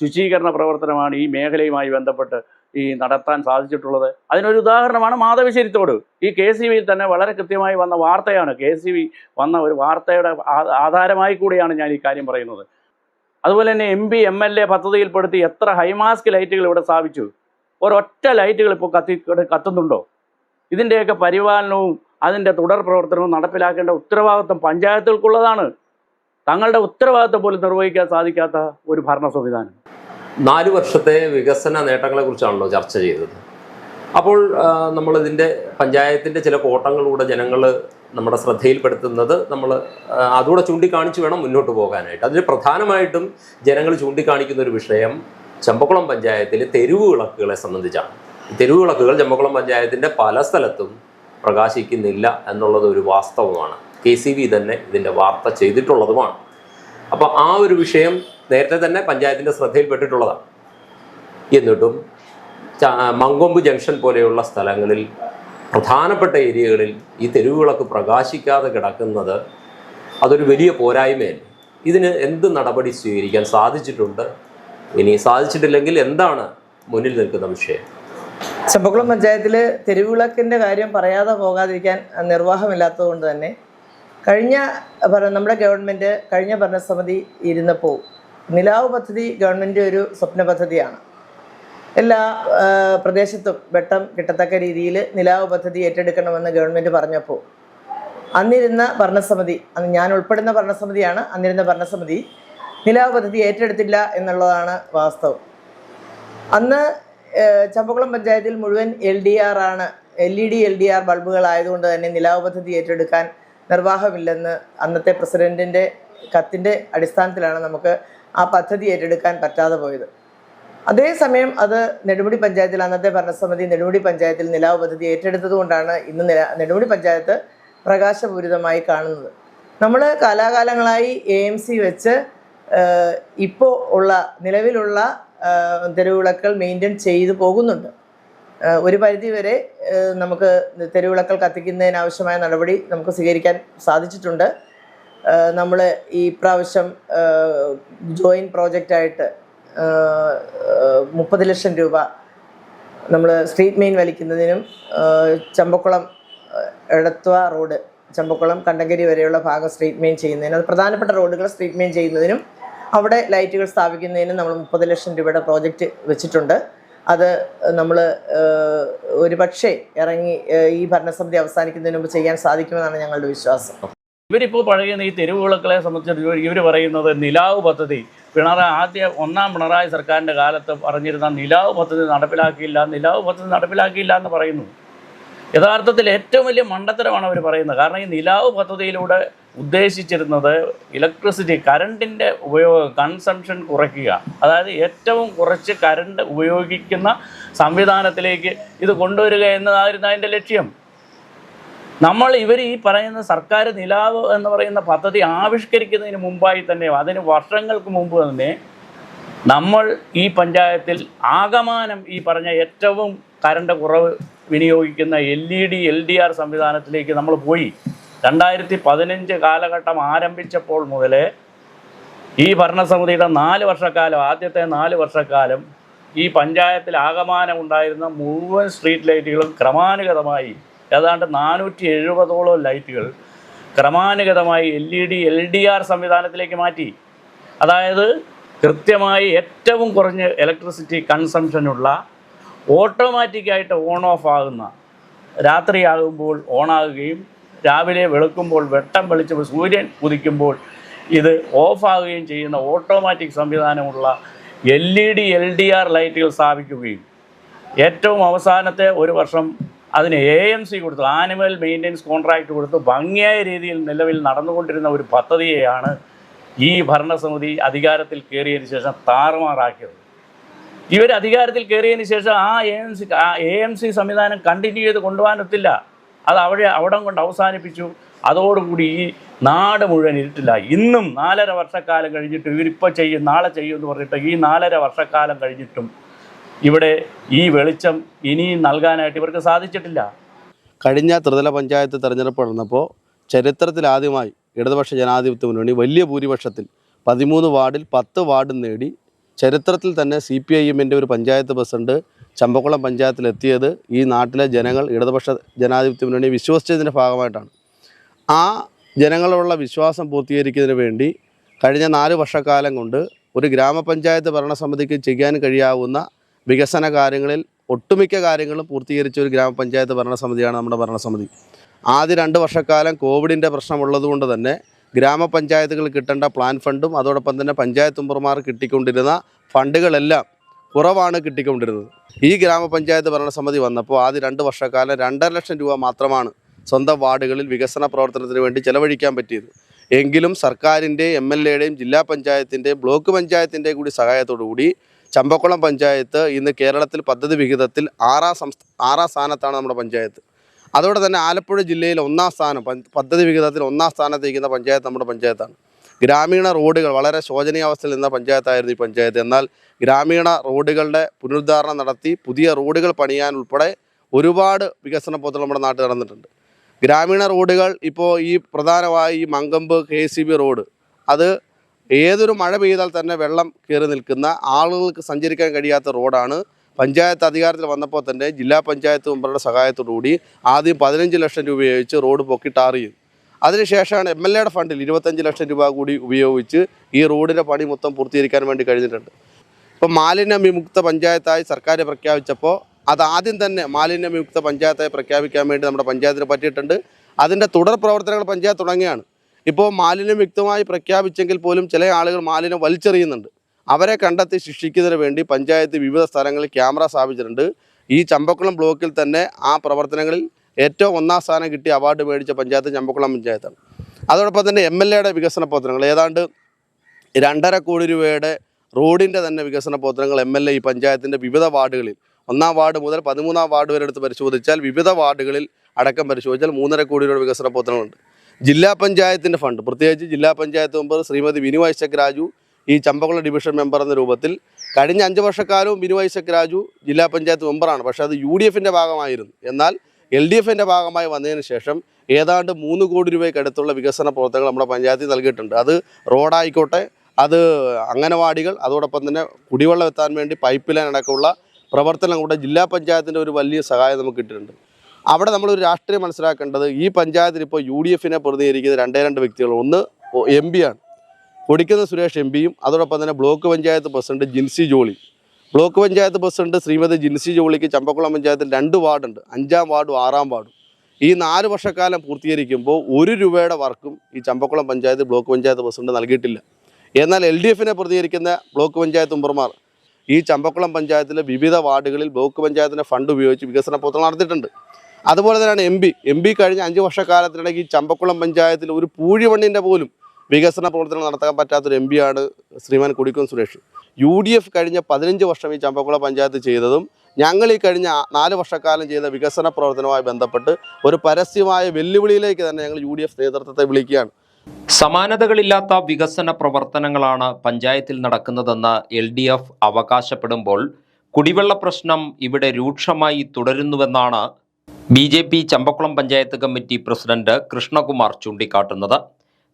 ശുചീകരണ പ്രവർത്തനമാണ് ഈ മേഖലയുമായി ബന്ധപ്പെട്ട് ഈ നടത്താൻ സാധിച്ചിട്ടുള്ളത്? അതിനൊരു ഉദാഹരണമാണ് മാധവശ്ശേരിത്തോട് ഈ കെ സി വിയിൽ തന്നെ വളരെ കൃത്യമായി വന്ന വാർത്തയാണ്. കെ സി വി വന്ന ഒരു വാർത്തയുടെ ആധാരമായി കൂടിയാണ് ഞാൻ ഈ കാര്യം പറയുന്നത്. അതുപോലെ തന്നെ M P M L A പദ്ധതിയിൽപ്പെടുത്തി എത്ര ഹൈമാസ്ക് ലൈറ്റുകൾ ഇവിടെ സ്ഥാപിച്ചു? ഒരൊറ്റ ലൈറ്റുകൾ ഇപ്പോൾ കത്തി കത്തുന്നുണ്ടോ? ഇതിന്റെയൊക്കെ പരിപാലനവും അതിന്റെ തുടർ പ്രവർത്തനവും നടപ്പിലാക്കേണ്ട ഉത്തരവാദിത്വം പഞ്ചായത്തുകൾക്കുള്ളതാണ്. തങ്ങളുടെ ഉത്തരവാദിത്വം പോലും നിർവഹിക്കാൻ സാധിക്കാത്ത ഒരു ഭരണ സംവിധാനം. നാല് വർഷത്തെ വികസന നേട്ടങ്ങളെ കുറിച്ചാണല്ലോ ചർച്ച ചെയ്തത്. അപ്പോൾ നമ്മൾ ഇതിന്റെ പഞ്ചായത്തിന്റെ ചില കോട്ടങ്ങളിലൂടെ ജനങ്ങൾ നമ്മുടെ ശ്രദ്ധയിൽപ്പെടുത്തുന്നത് നമ്മൾ അതുകൂടെ ചൂണ്ടിക്കാണിച്ച് വേണം മുന്നോട്ട് പോകാനായിട്ട്. അതിൽ പ്രധാനമായിട്ടും ജനങ്ങൾ ചൂണ്ടിക്കാണിക്കുന്ന ഒരു വിഷയം ചമ്പക്കുളം പഞ്ചായത്തിലെ തെരുവ് വിളക്കുകളെ സംബന്ധിച്ചാണ്. തെരുവ് വിളക്കുകൾ ചമ്പക്കുളം പഞ്ചായത്തിന്റെ പല സ്ഥലത്തും പ്രകാശിക്കുന്നില്ല എന്നുള്ളത് ഒരു വാസ്തവമാണ്. കെ സി ബി തന്നെ ഇതിന്റെ വാർത്ത ചെയ്തിട്ടുള്ളതുമാണ്. അപ്പോൾ ആ ഒരു വിഷയം നേരത്തെ തന്നെ പഞ്ചായത്തിന്റെ ശ്രദ്ധയിൽപ്പെട്ടിട്ടുള്ളതാണ്. എന്നിട്ടും മങ്കൊമ്പ് ജംഗ്ഷൻ പോലെയുള്ള സ്ഥലങ്ങളിൽ പ്രധാനപ്പെട്ട ഏരിയകളിൽ ഈ തെരുവുകളൊക്കെ പ്രകാശിക്കാതെ കിടക്കുന്നത് അതൊരു വലിയ പോരായ്മയല്ലേ? ഇതിന് എന്ത് നടപടി സ്വീകരിക്കാൻ സാധിച്ചിട്ടുണ്ട്? ഇനി സാധിച്ചിട്ടില്ലെങ്കിൽ എന്താണ് മുന്നിൽ നിൽക്കുന്ന വിഷയം? ചമ്പക്കുളം പഞ്ചായത്തിൽ തെരുവിളക്കിന്റെ കാര്യം പറയാതെ പോകാതിരിക്കാൻ നിർവാഹമില്ലാത്തത് കൊണ്ട് തന്നെ കഴിഞ്ഞ നമ്മുടെ ഗവൺമെന്റ് കഴിഞ്ഞ ഭരണസമിതി ഇരുന്നപ്പോൾ നിലാവ് പദ്ധതി ഗവൺമെന്റ് ഒരു സ്വപ്ന പദ്ധതിയാണ്. എല്ലാ പ്രദേശത്തും വെട്ടം കിട്ടത്തക്ക രീതിയിൽ നിലാവ് പദ്ധതി ഏറ്റെടുക്കണമെന്ന് ഗവൺമെന്റ് പറഞ്ഞപ്പോൾ അന്നിരുന്ന ഭരണസമിതി അന്ന് ഞാൻ ഉൾപ്പെടുന്ന ഭരണസമിതിയാണ് അന്നിരുന്ന ഭരണസമിതി നിലാവ് പദ്ധതി ഏറ്റെടുത്തില്ല എന്നുള്ളതാണ് വാസ്തവം. അന്ന് ചമ്പക്കുളം പഞ്ചായത്തിൽ മുഴുവൻ എൽ ഡി ആർ ആണ് L E D L D R ബൾബുകളായതുകൊണ്ട് തന്നെ നിലാവ് പദ്ധതി ഏറ്റെടുക്കാൻ നിർവാഹമില്ലെന്ന് അന്നത്തെ പ്രസിഡന്റിന്റെ കത്തിന്റെ അടിസ്ഥാനത്തിലാണ് നമുക്ക് ആ പദ്ധതി ഏറ്റെടുക്കാൻ പറ്റാതെ പോയത്. അതേസമയം അത് നെടുമുടി പഞ്ചായത്തിൽ അന്നത്തെ ഭരണസമിതി നെടുമുടി പഞ്ചായത്തിൽ നിലാവ് പദ്ധതി ഏറ്റെടുത്തതുകൊണ്ടാണ് ഇന്ന് നില നെടുമുടി പഞ്ചായത്ത് പ്രകാശപൂരിതമായി കാണുന്നത്. നമ്മൾ കാലാകാലങ്ങളായി എ എം സി വെച്ച് ഇപ്പോൾ ഉള്ള നിലവിലുള്ള തെരുവിളക്കൾ മെയിന്റെയിൻ ചെയ്തു പോകുന്നുണ്ട്. ഒരു പരിധിവരെ നമുക്ക് തെരുവിളക്കൾ കത്തിക്കുന്നതിനാവശ്യമായ നടപടി നമുക്ക് സ്വീകരിക്കാൻ സാധിച്ചിട്ടുണ്ട്. നമ്മൾ ഈ പ്രാവശ്യം ജോയിന്റ് പ്രോജക്റ്റായിട്ട് മുപ്പത് ലക്ഷം രൂപ നമ്മൾ സ്ട്രീറ്റ് മെയിൻ വലിക്കുന്നതിനും ചമ്പക്കുളം എടത്വ റോഡ് ചമ്പക്കുളം കണ്ടങ്കരി വരെയുള്ള ഭാഗം സ്ട്രീറ്റ് മെയിൻ ചെയ്യുന്നതിനും അത് പ്രധാനപ്പെട്ട റോഡുകൾ സ്ട്രീറ്റ് മെയിൻ ചെയ്യുന്നതിനും അവിടെ ലൈറ്റുകൾ സ്ഥാപിക്കുന്നതിനും നമ്മൾ മുപ്പത് ലക്ഷം രൂപയുടെ പ്രോജക്റ്റ് വെച്ചിട്ടുണ്ട്. അത് നമ്മൾ ഒരു പക്ഷേ ഇറങ്ങി ഈ ഭരണസമിതി അവസാനിക്കുന്നതിന് മുമ്പ് ചെയ്യാൻ സാധിക്കുമെന്നാണ് ഞങ്ങളുടെ വിശ്വാസം. ഇവരിപ്പോൾ പഴയുന്ന ഈ തെരുവുവിളക്കളെ സംബന്ധിച്ച് ഇവർ പറയുന്നത് നിലാവ് പദ്ധതി. പിണറായി ആദ്യ ഒന്നാം പിണറായി സർക്കാരിന്റെ കാലത്ത് പറഞ്ഞിരുന്ന നിലാവ് പദ്ധതി നടപ്പിലാക്കിയില്ല നിലാവ് പദ്ധതി നടപ്പിലാക്കിയില്ല എന്ന് പറയുന്നു. യഥാർത്ഥത്തിൽ ഏറ്റവും വലിയ മണ്ടത്തരമാണ് അവർ പറയുന്നത്. കാരണം ഈ നിലാവ് പദ്ധതിയിലൂടെ ഉദ്ദേശിച്ചിരുന്നത് ഇലക്ട്രിസിറ്റി കറണ്ടിന്റെ ഉപയോഗം കൺസംഷൻ കുറയ്ക്കുക. അതായത് ഏറ്റവും കുറച്ച് കറണ്ട് ഉപയോഗിക്കുന്ന സംവിധാനത്തിലേക്ക് ഇത് കൊണ്ടുവരിക എന്നതായിരുന്നു അതിന്റെ ലക്ഷ്യം. നമ്മൾ ഇവർ ഈ പറയുന്ന സർക്കാർ നിലാവ് എന്ന് പറയുന്ന പദ്ധതി ആവിഷ്കരിക്കുന്നതിന് മുമ്പായി തന്നെ അതിന് വർഷങ്ങൾക്ക് മുമ്പ് തന്നെ നമ്മൾ ഈ പഞ്ചായത്തിൽ ആകമാനം ഈ പറഞ്ഞ ഏറ്റവും കറണ്ട് കുറവ് വിനിയോഗിക്കുന്ന L E D L D R സംവിധാനത്തിലേക്ക് നമ്മൾ പോയി. രണ്ടായിരത്തി പതിനഞ്ച് കാലഘട്ടം ആരംഭിച്ചപ്പോൾ മുതൽ ഈ ഭരണസമിതിയുടെ നാല് വർഷക്കാലം ആദ്യത്തെ നാല് വർഷക്കാലം ഈ പഞ്ചായത്തിൽ ആകമാനം ഉണ്ടായിരുന്ന മുഴുവൻ സ്ട്രീറ്റ് ലൈറ്റുകളും ക്രമാനുഗതമായി ഏതാണ്ട് നാനൂറ്റി എഴുപതോളം ലൈറ്റുകൾ ക്രമാനുഗതമായി L E D L D R സംവിധാനത്തിലേക്ക് മാറ്റി. അതായത് കൃത്യമായി ഏറ്റവും കുറഞ്ഞ ഇലക്ട്രിസിറ്റി കൺസംഷനുള്ള ഓട്ടോമാറ്റിക്കായിട്ട് ഓൺ ഓഫ് ആകുന്ന. രാത്രിയാകുമ്പോൾ ഓണാകുകയും രാവിലെ വെളുക്കുമ്പോൾ വെട്ടം വെളിച്ചപ്പോൾ സൂര്യൻ ഉദിക്കുമ്പോൾ ഇത് ഓഫാകുകയും ചെയ്യുന്ന automatic സംവിധാനമുള്ള L E D L D R ലൈറ്റുകൾ സ്ഥാപിക്കുകയും. ഏറ്റവും അവസാനത്തെ ഒരു വർഷം അതിന് എ എം സി കൊടുത്തു. ആനിമൽ മെയിന്റെനൻസ് കോൺട്രാക്റ്റ് കൊടുത്ത്. ഭംഗിയായ രീതിയിൽ നിലവിൽ നടന്നുകൊണ്ടിരുന്ന ഒരു പദ്ധതിയെയാണ് ഈ ഭരണസമിതി അധികാരത്തിൽ കയറിയതിന് ശേഷം താറുമാറാക്കിയത്. ഇവർ അധികാരത്തിൽ കയറിയതിന് ശേഷം ആ A M C A M C സംവിധാനം കണ്ടിന്യൂ ചെയ്ത് കൊണ്ടുപോകാനൊത്തില്ല അത് അവിടെ അവിടം കൊണ്ട് അവസാനിപ്പിച്ചു. അതോടുകൂടി ഈ നാട് മുഴുവൻ ഇരുട്ടില്ല. ഇന്നും നാലര വർഷക്കാലം കഴിഞ്ഞിട്ട് ഇവരിപ്പോൾ ചെയ്യും നാളെ ചെയ്യും എന്ന് പറഞ്ഞിട്ട് ഈ നാലര വർഷക്കാലം കഴിഞ്ഞിട്ടും ഇവിടെ ഈ വെളിച്ചം ഇനിയും നൽകാനായിട്ട് ഇവർക്ക് സാധിച്ചിട്ടില്ല. കഴിഞ്ഞ ത്രിതല പഞ്ചായത്ത് തെരഞ്ഞെടുപ്പ് നടന്നപ്പോൾ ചരിത്രത്തിലാദ്യമായി ഇടതുപക്ഷ ജനാധിപത്യ മുന്നണി വലിയ ഭൂരിപക്ഷത്തിൽ പതിമൂന്ന് വാർഡിൽ പത്ത് വാർഡും നേടി ചരിത്രത്തിൽ തന്നെ സി പി ഐ എമ്മിന്റെ ഒരു പഞ്ചായത്ത് പ്രസിഡന്റ് ചമ്പക്കുളം പഞ്ചായത്തിലെത്തിയത് ഈ നാട്ടിലെ ജനങ്ങൾ ഇടതുപക്ഷ ജനാധിപത്യ മുന്നണി വിശ്വസിച്ചതിന്റെ ഭാഗമായിട്ടാണ്. ആ ജനങ്ങളുള്ള വിശ്വാസം പൂർത്തീകരിക്കുന്നതിന് വേണ്ടി കഴിഞ്ഞ നാല് വർഷക്കാലം കൊണ്ട് ഒരു ഗ്രാമപഞ്ചായത്ത് ഭരണസമിതിക്ക് ചെയ്യാൻ കഴിയാവുന്ന വികസന കാര്യങ്ങളിൽ ഒട്ടുമിക്ക കാര്യങ്ങളും പൂർത്തീകരിച്ച ഒരു ഗ്രാമപഞ്ചായത്ത് ഭരണസമിതിയാണ് നമ്മുടെ ഭരണസമിതി. ആദ്യ രണ്ട് വർഷക്കാലം കോവിഡിന്റെ പ്രശ്നമുള്ളതുകൊണ്ട് തന്നെ ഗ്രാമപഞ്ചായത്തുകൾ കിട്ടേണ്ട പ്ലാൻ ഫണ്ടും അതോടൊപ്പം തന്നെ പഞ്ചായത്ത് മെമ്പർമാർ കിട്ടിക്കൊണ്ടിരുന്ന ഫണ്ടുകളെല്ലാം കുറവാണ് കിട്ടിക്കൊണ്ടിരുന്നത്. ഈ ഗ്രാമപഞ്ചായത്ത് ഭരണസമിതി വന്നപ്പോൾ ആദ്യ രണ്ട് വർഷക്കാലം രണ്ടര ലക്ഷം രൂപ മാത്രമാണ് സ്വന്തം വാർഡുകളിൽ വികസന പ്രവർത്തനത്തിന് വേണ്ടി ചെലവഴിക്കാൻ പറ്റിയത്. എങ്കിലും സർക്കാരിന്റെ എം എൽ എയുടെയും ജില്ലാ പഞ്ചായത്തിന്റെയും ബ്ലോക്ക് പഞ്ചായത്തിന്റെയും കൂടി സഹായത്തോടു കൂടി ചമ്പക്കുളം പഞ്ചായത്ത് ഇന്ന് കേരളത്തിൽ പദ്ധതി വിഹിതത്തിൽ ആറാം സംസ്ഥ ആറാം സ്ഥാനത്താണ് നമ്മുടെ പഞ്ചായത്ത്. അതോടെ തന്നെ ആലപ്പുഴ ജില്ലയിൽ ഒന്നാം സ്ഥാനം പദ്ധതി വിഹിതത്തിൽ ഒന്നാം സ്ഥാനത്ത് ഇരിക്കുന്ന പഞ്ചായത്ത് നമ്മുടെ പഞ്ചായത്താണ്. ഗ്രാമീണ റോഡുകൾ വളരെ ശോചനീയാവസ്ഥയിൽ നിന്ന പഞ്ചായത്തായിരുന്നു ഈ പഞ്ചായത്ത്. എന്നാൽ ഗ്രാമീണ റോഡുകളുടെ പുനരുദ്ധാരണം നടത്തി പുതിയ റോഡുകൾ പണിയാൻ ഉൾപ്പെടെ ഒരുപാട് വികസന പ്രവർത്തനം നമ്മുടെ നാട്ടിൽ നടന്നിട്ടുണ്ട്. ഗ്രാമീണ റോഡുകൾ ഇപ്പോൾ ഈ പ്രധാനമായി ഈ മങ്കമ്പ് കെ റോഡ് അത് ഏതൊരു മഴ പെയ്താൽ തന്നെ വെള്ളം കയറി നിൽക്കുന്ന ആളുകൾക്ക് സഞ്ചരിക്കാൻ കഴിയാത്ത റോഡാണ് പഞ്ചായത്ത് അധികാരത്തിൽ വന്നപ്പോൾ തന്നെ ജില്ലാ പഞ്ചായത്ത് മെമ്പറുടെ സഹായത്തോടു കൂടി ആദ്യം പതിനഞ്ച് ലക്ഷം രൂപ ഉപയോഗിച്ച് റോഡ് പൊക്കി ടാർ ചെയ്തു. അതിനുശേഷമാണ് എം എൽ എയുടെ ഫണ്ടിൽ ഇരുപത്തഞ്ച് ലക്ഷം രൂപ കൂടി ഉപയോഗിച്ച് ഈ റോഡിന്റെ പണി മൊത്തം പൂർത്തീകരിക്കാൻ വേണ്ടി കഴിഞ്ഞിട്ടുണ്ട്. ഇപ്പം മാലിന്യ വിമുക്ത പഞ്ചായത്തായി സർക്കാർ പ്രഖ്യാപിച്ചപ്പോൾ അത് ആദ്യം തന്നെ മാലിന്യ വിമുക്ത പഞ്ചായത്തായി പ്രഖ്യാപിക്കാൻ വേണ്ടി നമ്മുടെ പഞ്ചായത്തിന് പറ്റിയിട്ടുണ്ട്. അതിന്റെ തുടർ പ്രവർത്തനങ്ങൾ പഞ്ചായത്ത് തുടങ്ങിയാണ് ഇപ്പോൾ മാലിന്യം വ്യക്തമായി പ്രഖ്യാപിച്ചെങ്കിൽ പോലും ചില ആളുകൾ മാലിന്യം വലിച്ചെറിയുന്നുണ്ട്. അവരെ കണ്ടെത്തി ശിക്ഷിക്കുന്നതിന് വേണ്ടി പഞ്ചായത്ത് വിവിധ സ്ഥലങ്ങളിൽ ക്യാമറ സ്ഥാപിച്ചിട്ടുണ്ട്. ഈ ചമ്പക്കുളം ബ്ലോക്കിൽ തന്നെ ആ പ്രവർത്തനങ്ങളിൽ ഏറ്റവും ഒന്നാം സ്ഥാനം കിട്ടിയ അവാർഡ് മേടിച്ച പഞ്ചായത്ത് ചമ്പക്കുളം പഞ്ചായത്താണ്. അതോടൊപ്പം തന്നെ എം എൽ എയുടെ വികസന പ്രവർത്തനങ്ങൾ. ഏതാണ്ട് രണ്ടര കോടി രൂപയുടെ റോഡിന്റെ തന്നെ വികസന പ്രവർത്തനങ്ങൾ എം എൽ എ ഈ പഞ്ചായത്തിന്റെ വിവിധ വാർഡുകളിൽ. ഒന്നാം വാർഡ് മുതൽ പതിമൂന്നാം വാർഡ് വരെ എടുത്ത് പരിശോധിച്ചാൽ വിവിധ വാർഡുകളിൽ അടക്കം പരിശോധിച്ചാൽ മൂന്നര കോടി രൂപയുടെ വികസന പ്രവർത്തനങ്ങളുണ്ട്. ജില്ലാ പഞ്ചായത്തിന്റെ ഫണ്ട്. പ്രത്യേകിച്ച് ജില്ലാ പഞ്ചായത്ത് മെമ്പർ ശ്രീമതി വിനു ഐസക് രാജു ഈ ചമ്പക്കുളം ഡിവിഷൻ മെമ്പർ എന്ന രൂപത്തിൽ കഴിഞ്ഞ അഞ്ച് വർഷക്കാലവും ബിനു ഐസക് രാജു ജില്ലാ പഞ്ചായത്ത് മെമ്പറാണ്. പക്ഷേ അത് യു ഡി എഫിന്റെ ഭാഗമായിരുന്നു. എന്നാൽ എൽ ഡി എഫിന്റെ ഭാഗമായി വന്നതിന് ശേഷം ഏതാണ്ട് മൂന്ന് കോടി രൂപയ്ക്ക് അടുത്തുള്ള വികസന പ്രവർത്തനങ്ങൾ നമ്മുടെ പഞ്ചായത്തിൽ നൽകിയിട്ടുണ്ട്. അത് റോഡായിക്കോട്ടെ അത് അംഗനവാടികൾ അതോടൊപ്പം തന്നെ കുടിവെള്ളം എത്താൻ വേണ്ടി പൈപ്പ് ലൈൻ അടക്കമുള്ള പ്രവർത്തനം കൂടെ ജില്ലാ പഞ്ചായത്തിന്റെ ഒരു വലിയ സഹായം നമുക്ക് കിട്ടിയിട്ടുണ്ട്. അവിടെ നമ്മളൊരു രാഷ്ട്രീയം മനസ്സിലാക്കേണ്ടത് ഈ പഞ്ചായത്തിൽ ഇപ്പോൾ യു ഡി എഫിനെ പ്രതിനിധീകരിക്കുന്ന രണ്ടേ രണ്ട് വ്യക്തികൾ. ഒന്ന് എം ആണ്. കൊടിക്കുന്ന സുരേഷ് എം പിയും അതോടൊപ്പം തന്നെ block panchayat president Jinsy Jolly. Block panchayat president Shrimati Jinsy ജോളിക്ക് Champakulam പഞ്ചായത്തിൽ രണ്ട് വാർഡുണ്ട്. അഞ്ചാം വാർഡും ആറാം വാർഡും. ഈ നാല് വർഷക്കാലം പൂർത്തീകരിക്കുമ്പോൾ ഒരു രൂപയുടെ വർക്കും ഈ ചമ്പക്കുളം പഞ്ചായത്ത് ബ്ലോക്ക് പഞ്ചായത്ത് പ്രസിഡന്റ് നൽകിയിട്ടില്ല. എന്നാൽ എൽ ഡി എഫിനെ പ്രതികരിക്കുന്ന ബ്ലോക്ക് പഞ്ചായത്ത് മെമ്പർമാർ ഈ ചമ്പക്കുളം പഞ്ചായത്തിലെ വിവിധ വാർഡുകളിൽ ബ്ലോക്ക് പഞ്ചായത്തിന്റെ ഫണ്ട് ഉപയോഗിച്ച് വികസന പ്രവർത്തനം നടത്തിയിട്ടുണ്ട്. അതുപോലെ തന്നെയാണ് എം പി. എം പി കഴിഞ്ഞ അഞ്ച് വർഷക്കാലത്തിനിടയ്ക്ക് ഈ ചമ്പക്കുളം പഞ്ചായത്തിൽ ഒരു പൂഴിവണ്ണിന്റെ പോലും വികസന പ്രവർത്തനങ്ങൾ നടത്താൻ പറ്റാത്തൊരു എം പിയാണ് Shriman Kodikunnil Suresh. U D F കഴിഞ്ഞ പതിനഞ്ച് വർഷം ഈ ചമ്പക്കുള പഞ്ചായത്ത് ചെയ്തതും ഞങ്ങൾ ഈ കഴിഞ്ഞ നാല് വർഷക്കാലം ചെയ്ത വികസന പ്രവർത്തനവുമായി ബന്ധപ്പെട്ട് ഒരു പരസ്യമായ വെല്ലുവിളിയിലേക്ക് തന്നെ ഞങ്ങൾ യു ഡി എഫ് നേതൃത്വത്തെ വിളിക്കുകയാണ്. സമാനതകളില്ലാത്ത വികസന പ്രവർത്തനങ്ങളാണ് പഞ്ചായത്തിൽ നടക്കുന്നതെന്ന് എൽ ഡി എഫ് അവകാശപ്പെടുമ്പോൾ കുടിവെള്ള പ്രശ്നം ഇവിടെ രൂക്ഷമായി തുടരുന്നുവെന്നാണ് B J P Champakkulam panchayat committee president Krishnakumar ചൂണ്ടിക്കാട്ടുന്നത്.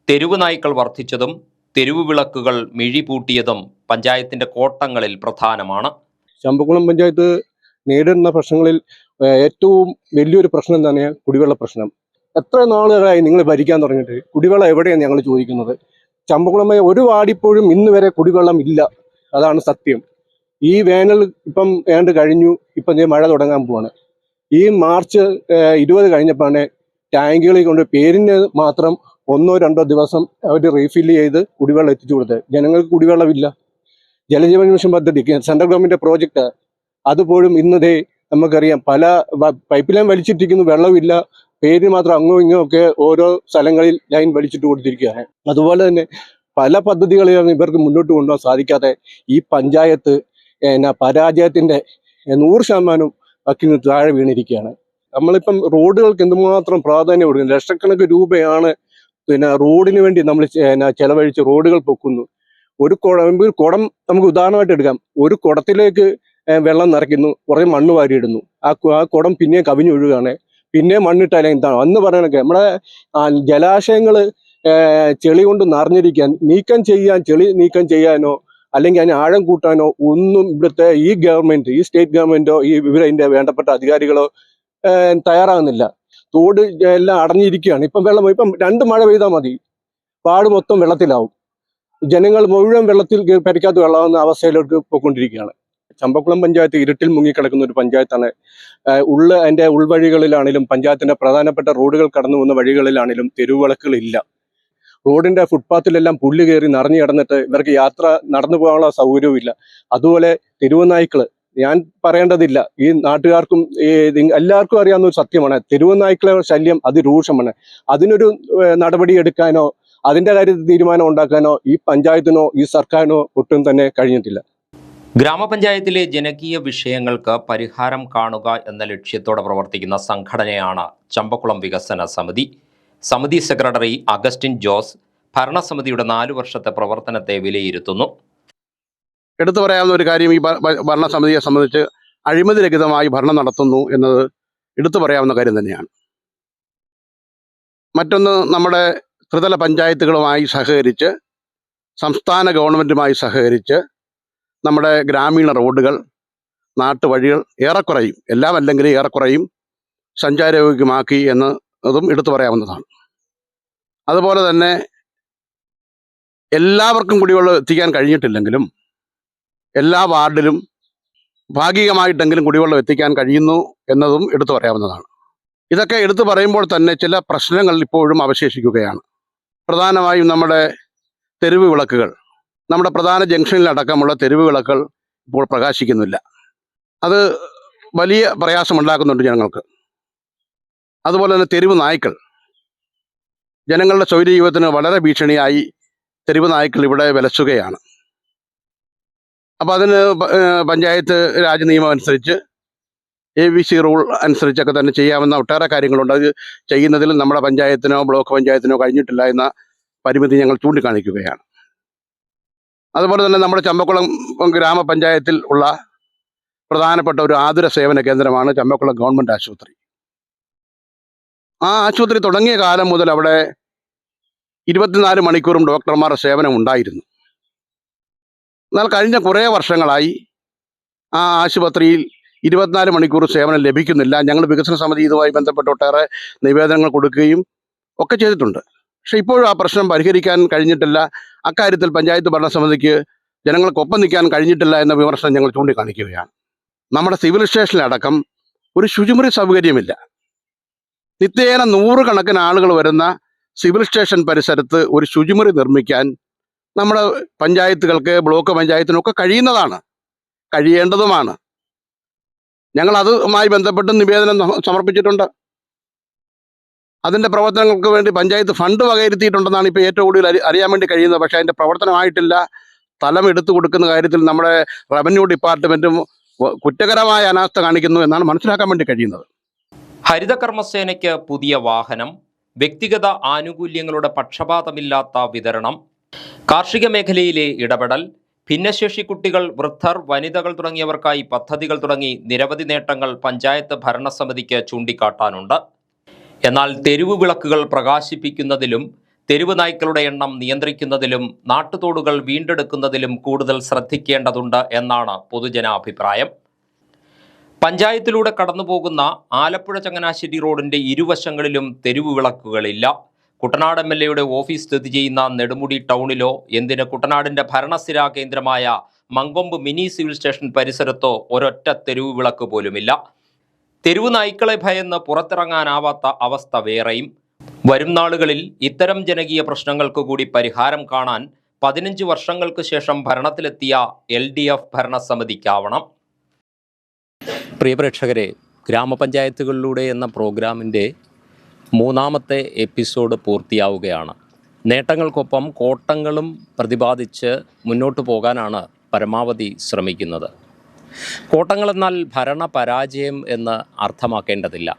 തെരുവ് നായ്ക്കൾ വർദ്ധിച്ചതും തെരുവ് വിളക്കുകൾ മിഴിപൂട്ടിയതും പഞ്ചായത്തിന്റെ കോട്ടങ്ങളിൽ പ്രധാനമാണ്. ചമ്പക്കുളം പഞ്ചായത്ത് നേരിടുന്ന പ്രശ്നങ്ങളിൽ ഏറ്റവും വലിയൊരു പ്രശ്നം തന്നെയാണ് കുടിവെള്ള പ്രശ്നം. എത്ര നാളുകളായി നിങ്ങൾ ഭരിക്കാൻ തുടങ്ങിയിട്ട്? കുടിവെള്ളം എവിടെയാണ് ഞങ്ങൾ ചോദിക്കുന്നത്? ചമ്പക്കുളം ഒരു വാടിപ്പോഴും ഇന്ന് വരെ കുടിവെള്ളം ഇല്ല. അതാണ് സത്യം. ഈ വേനൽ ഇപ്പം ഏണ്ട് കഴിഞ്ഞു. ഇപ്പം മഴ തുടങ്ങാൻ പോവാണ്. ഈ മാർച്ച് ഇരുപത് കഴിഞ്ഞപ്പോഴാണ് ടാങ്കുകളിൽ കൊണ്ട് പേരിന് മാത്രം ഒന്നോ രണ്ടോ ദിവസം അവർ റീഫില്ല് ചെയ്ത് കുടിവെള്ളം എത്തിച്ചു കൊടുത്തത് ജനങ്ങൾക്ക് കുടിവെള്ളമില്ല. ജലജീവൻ മിഷൻ പദ്ധതി സെൻട്രൽ ഗവൺമെന്റ് പ്രോജക്റ്റ് അതുപോലും ഇന്നതേ നമുക്കറിയാം. പല പൈപ്പ് ലൈൻ വലിച്ചിട്ടിരിക്കുന്നു വെള്ളമില്ല. പേര് മാത്രം അങ്ങോ ഇങ്ങോ ഒക്കെ ഓരോ സ്ഥലങ്ങളിൽ ലൈൻ വലിച്ചിട്ട് കൊടുത്തിരിക്കുകയാണ്. അതുപോലെ തന്നെ പല പദ്ധതികളെയാണ് ഇവർക്ക് മുന്നോട്ട് കൊണ്ടുപോകാൻ സാധിക്കാതെ ഈ പഞ്ചായത്ത് എന്നാ പരാജയത്തിന്റെ നൂറ് ശതമാനം വക്കിന് താഴെ വീണിരിക്കുകയാണ്. നമ്മളിപ്പം റോഡുകൾക്ക് എന്തുമാത്രം പ്രാധാന്യം കൊടുക്കുന്നു? ലക്ഷക്കണക്കിന് രൂപയാണ് പിന്നെ റോഡിന് വേണ്ടി നമ്മൾ ചെലവഴിച്ച് റോഡുകൾ പൊക്കുന്നു. ഒരു ഒരു കുടം നമുക്ക് ഉദാഹരണമായിട്ട് എടുക്കാം. ഒരു കുടത്തിലേക്ക് വെള്ളം നിറയ്ക്കുന്നു കുറേ മണ്ണ് വാരിയിടുന്നു. ആ ആ കുടം പിന്നെയും കവിഞ്ഞൊഴുകാണ്. പിന്നെ മണ്ണിട്ടാലും എന്താണ്? അന്ന് പറയണൊക്കെ നമ്മുടെ ജലാശയങ്ങൾ ചെളി കൊണ്ട് നിറഞ്ഞിരിക്കാൻ നീക്കം ചെയ്യാൻ ചെളി നീക്കം ചെയ്യാനോ അല്ലെങ്കിൽ അതിന് ആഴം കൂട്ടാനോ ഒന്നും ഇവിടുത്തെ ഈ ഗവൺമെന്റ് ഈ സ്റ്റേറ്റ് ഗവൺമെന്റോ ഈ ഇവരതിന്റെ വേണ്ടപ്പെട്ട അധികാരികളോ തയ്യാറാകുന്നില്ല. തോട് എല്ലാം അടഞ്ഞിരിക്കുകയാണ്. ഇപ്പം വെള്ളം ഇപ്പം രണ്ട് മഴ പെയ്താൽ മതി. പാട് മൊത്തം വെള്ളത്തിലാവും. ജനങ്ങൾ മുഴുവൻ വെള്ളത്തിൽ പരിക്കാത്ത വെള്ളമാകുന്ന അവസ്ഥയിലോട്ട് പോയിക്കൊണ്ടിരിക്കുകയാണ്. ചമ്പക്കുളം പഞ്ചായത്ത് ഇരുട്ടിൽ മുങ്ങിക്കിടക്കുന്ന ഒരു പഞ്ചായത്താണ്. ഉള്ള അതിന്റെ ഉൾവഴികളിലാണെങ്കിലും പഞ്ചായത്തിന്റെ പ്രധാനപ്പെട്ട റോഡുകൾ കടന്നു പോകുന്ന വഴികളിലാണെങ്കിലും തെരുവിളക്കുകളില്ല റോഡിന്റെ ഫുട്പാത്തിലെല്ലാം പുല്ല് കയറി നിറഞ്ഞു കിടന്നിട്ട് ഇവർക്ക് യാത്ര നടന്നു പോകാനുള്ള സൗകര്യവും ഇല്ല അതുപോലെ തെരുവ് നായ്ക്കൾ ഞാൻ പറയേണ്ടതില്ല. ഈ നാട്ടുകാർക്കും ഈ എല്ലാവർക്കും അറിയാവുന്ന ഒരു സത്യമാണ്. തെരുവുനായ്ക്കളെ ശല്യം അതിരൂക്ഷമാണ്. അതിനൊരു നടപടി എടുക്കാനോ അതിന്റെ കാര്യത്തിൽ തീരുമാനം ഉണ്ടാക്കാനോ ഈ പഞ്ചായത്തിനോ ഈ സർക്കാരിനോ ഒട്ടും തന്നെ കഴിഞ്ഞിട്ടില്ല. ഗ്രാമപഞ്ചായത്തിലെ ജനകീയ വിഷയങ്ങൾക്ക് പരിഹാരം കാണുക എന്ന ലക്ഷ്യത്തോടെ പ്രവർത്തിക്കുന്ന സംഘടനയാണ് ചമ്പക്കുളം വികസന സമിതി. സമിതി സെക്രട്ടറി അഗസ്റ്റിൻ ജോസ് ഭരണസമിതിയുടെ നാലു വർഷത്തെ പ്രവർത്തനത്തെ വിലയിരുത്തുന്നു. എടുത്തു പറയാവുന്ന ഒരു കാര്യം ഈ ഭരണസമിതിയെ സംബന്ധിച്ച് അഴിമതിരഹിതമായി ഭരണം നടത്തുന്നു എന്നത് എടുത്തു പറയാവുന്ന കാര്യം തന്നെയാണ്. മറ്റൊന്ന് നമ്മുടെ ത്രിതല പഞ്ചായത്തുകളുമായി സഹകരിച്ച് സംസ്ഥാന ഗവൺമെന്റുമായി സഹകരിച്ച് നമ്മുടെ ഗ്രാമീണ റോഡുകൾ നാട്ടുവഴികൾ ഏറെക്കുറയും എല്ലാം അല്ലെങ്കിൽ ഏറെക്കുറയും സഞ്ചാരയോഗ്യമാക്കി എന്നതും എടുത്തു പറയാവുന്നതാണ്. അതുപോലെ തന്നെ എല്ലാവർക്കും കുടിവെള്ളം എത്തിക്കാൻ കഴിഞ്ഞിട്ടില്ലെങ്കിലും എല്ലാ വാർഡിലും ഭാഗികമായിട്ടെങ്കിലും കുടിവെള്ളം എത്തിക്കാൻ കഴിയുന്നു എന്നതും എടുത്തു പറയാവുന്നതാണ്. ഇതൊക്കെ എടുത്തു പറയുമ്പോൾ തന്നെ ചില പ്രശ്നങ്ങൾ ഇപ്പോഴും അവശേഷിക്കുകയാണ്. പ്രധാനമായും നമ്മുടെ തെരുവ് വിളക്കുകൾ നമ്മുടെ പ്രധാന ജംഗ്ഷനിലടക്കമുള്ള തെരുവ് വിളക്കുകൾ ഇപ്പോൾ പ്രകാശിക്കുന്നില്ല. അത് വലിയ പ്രയാസമുണ്ടാക്കുന്നുണ്ട് ജനങ്ങൾക്ക്. അതുപോലെ തന്നെ തെരുവ് നായ്ക്കൾ. ജനങ്ങളുടെ ജീവിതത്തിന് വളരെ ഭീഷണിയായി തെരുവ് നായ്ക്കൾ ഇവിടെ വിലസുകയാണ്. അപ്പോൾ അതിന് പഞ്ചായത്ത് രാജ് നിയമം അനുസരിച്ച് എ വി സി റൂൾ അനുസരിച്ചൊക്കെ തന്നെ ചെയ്യാവുന്ന ഒട്ടേറെ കാര്യങ്ങളുണ്ട്. അത് ചെയ്യുന്നതിൽ നമ്മുടെ പഞ്ചായത്തിനോ ബ്ലോക്ക് പഞ്ചായത്തിനോ കഴിഞ്ഞിട്ടില്ല എന്ന പരിമിതി ഞങ്ങൾ ചൂണ്ടിക്കാണിക്കുകയാണ്. അതുപോലെ തന്നെ നമ്മുടെ ചമ്പക്കുളം ഗ്രാമപഞ്ചായത്തിൽ ഉള്ള പ്രധാനപ്പെട്ട ഒരു ആതുര സേവന കേന്ദ്രമാണ് ചമ്പക്കുളം ഗവൺമെന്റ് ആശുപത്രി. ആ ആശുപത്രി തുടങ്ങിയ കാലം മുതൽ അവിടെ ഇരുപത്തിനാല് മണിക്കൂറും ഡോക്ടർമാരുടെ സേവനം ഉണ്ടായിരുന്നു. എന്നാൽ കഴിഞ്ഞ കുറേ വർഷങ്ങളായി ആ ആശുപത്രിയിൽ ഇരുപത്തിനാല് മണിക്കൂർ സേവനം ലഭിക്കുന്നില്ല. ഞങ്ങൾ വികസന സമിതി ഇതുമായി ബന്ധപ്പെട്ട് ഒട്ടേറെ നിവേദനങ്ങൾ കൊടുക്കുകയും ഒക്കെ ചെയ്തിട്ടുണ്ട്. പക്ഷേ ഇപ്പോഴും ആ പ്രശ്നം പരിഹരിക്കാൻ കഴിഞ്ഞിട്ടില്ല. അക്കാര്യത്തിൽ പഞ്ചായത്ത് ഭരണസമിതിക്ക് ജനങ്ങൾക്കൊപ്പം നിൽക്കാൻ കഴിഞ്ഞിട്ടില്ല എന്ന വിമർശനം ഞങ്ങൾ ചൂണ്ടിക്കാണിക്കുകയാണ്. നമ്മുടെ സിവിൽ സ്റ്റേഷനിലടക്കം ഒരു ശുചിമുറി സൗകര്യമില്ല. നിത്യേന നൂറുകണക്കിന് ആളുകൾ വരുന്ന സിവിൽ സ്റ്റേഷൻ പരിസരത്ത് ഒരു ശുചിമുറി നിർമ്മിക്കാൻ നമ്മുടെ പഞ്ചായത്തുകൾക്ക് ബ്ലോക്ക് പഞ്ചായത്തിനൊക്കെ കഴിയുന്നതാണ്. കഴിയേണ്ടതുമാണ്. ഞങ്ങൾ അതുമായി ബന്ധപ്പെട്ട് നിവേദനം സമർപ്പിച്ചിട്ടുണ്ട്. അതിന്റെ പ്രവർത്തനങ്ങൾക്ക് വേണ്ടി പഞ്ചായത്ത് ഫണ്ട് വകയിരുത്തിയിട്ടുണ്ടെന്നാണ് ഇപ്പോൾ ഏറ്റവും കൂടുതൽ അറി- അറിയാൻ വേണ്ടി കഴിയുന്നത്. പക്ഷേ അതിന്റെ പ്രവർത്തനമായിട്ടില്ല. സ്ഥലം എടുത്തു കൊടുക്കുന്ന കാര്യത്തിൽ നമ്മുടെ റവന്യൂ ഡിപ്പാർട്ട്മെന്റും കുറ്റകരമായ അനാസ്ഥ കാണിക്കുന്നു എന്നാണ് മനസ്സിലാക്കാൻ വേണ്ടി കഴിയുന്നത്. ഹരിത കർമ്മസേനയ്ക്ക് പുതിയ വാഹനം വ്യക്തിഗത ആനുകൂല്യങ്ങളുടെ പക്ഷപാതമില്ലാത്ത വിതരണം കാർഷിക മേഖലയിലെ ഇടപെടൽ ഭിന്നശേഷി കുട്ടികൾ വൃദ്ധർ വനിതകൾ തുടങ്ങിയവർക്കായി പദ്ധതികൾ തുടങ്ങി നിരവധി നേട്ടങ്ങൾ പഞ്ചായത്ത് ഭരണസമിതിക്ക് ചൂണ്ടിക്കാട്ടാനുണ്ട്. എന്നാൽ തെരുവു വിളക്കുകൾ പ്രകാശിപ്പിക്കുന്നതിലും തെരുവ് നായ്ക്കളുടെ എണ്ണം നിയന്ത്രിക്കുന്നതിലും നാട്ടുതോടുകൾ വീണ്ടെടുക്കുന്നതിലും കൂടുതൽ ശ്രദ്ധിക്കേണ്ടതുണ്ട് എന്നാണ് പൊതുജനാഭിപ്രായം. പഞ്ചായത്തിലൂടെ കടന്നുപോകുന്ന ആലപ്പുഴ ചങ്ങനാശ്ശേരി റോഡിന്റെ ഇരുവശങ്ങളിലും തെരുവു വിളക്കുകളില്ല. കുട്ടനാട് എം എൽ എയുടെ ഓഫീസ് സ്ഥിതി ചെയ്യുന്ന നെടുമുടി ടൗണിലോ എന്തിന് കുട്ടനാടിന്റെ ഭരണസ്ഥിരാ കേന്ദ്രമായ മങ്കൊമ്പ് മിനി സിവിൽ സ്റ്റേഷൻ പരിസരത്തോ ഒരൊറ്റ തെരുവ് വിളക്ക് പോലുമില്ല. തെരുവ് നായ്ക്കളെ ഭയന്ന് പുറത്തിറങ്ങാനാവാത്ത അവസ്ഥ വേറെയും. വരും നാളുകളിൽ ഇത്തരം ജനകീയ പ്രശ്നങ്ങൾക്ക് കൂടി പരിഹാരം കാണാൻ പതിനഞ്ച് വർഷങ്ങൾക്ക് ശേഷം ഭരണത്തിലെത്തിയ എൽ ഡി എഫ് ഭരണസമിതിക്കാവണം. പ്രിയ പ്രേക്ഷകരെ ഗ്രാമപഞ്ചായത്തുകളിലൂടെ എന്ന പ്രോഗ്രാമിന്റെ മൂന്നാമത്തെ എപ്പിസോഡ് പൂർത്തിയാവുകയാണ്. നേട്ടങ്ങൾക്കൊപ്പം കോട്ടങ്ങളും പ്രതിപാദിച്ച് മുന്നോട്ട് പോകാനാണ് പരമാവധി ശ്രമിക്കുന്നത്. കോട്ടങ്ങളെന്നാൽ ഭരണ പരാജയം എന്ന് അർത്ഥമാക്കേണ്ടതില്ല.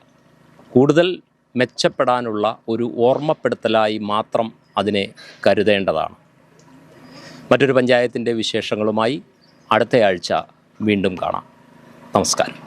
കൂടുതൽ മെച്ചപ്പെടാനുള്ള ഒരു ഓർമ്മപ്പെടുത്തലായി മാത്രം അതിനെ കരുതേണ്ടതാണ്. മറ്റൊരു പഞ്ചായത്തിന്റെ വിശേഷങ്ങളുമായി അടുത്തയാഴ്ച വീണ്ടും കാണാം. നമസ്കാരം.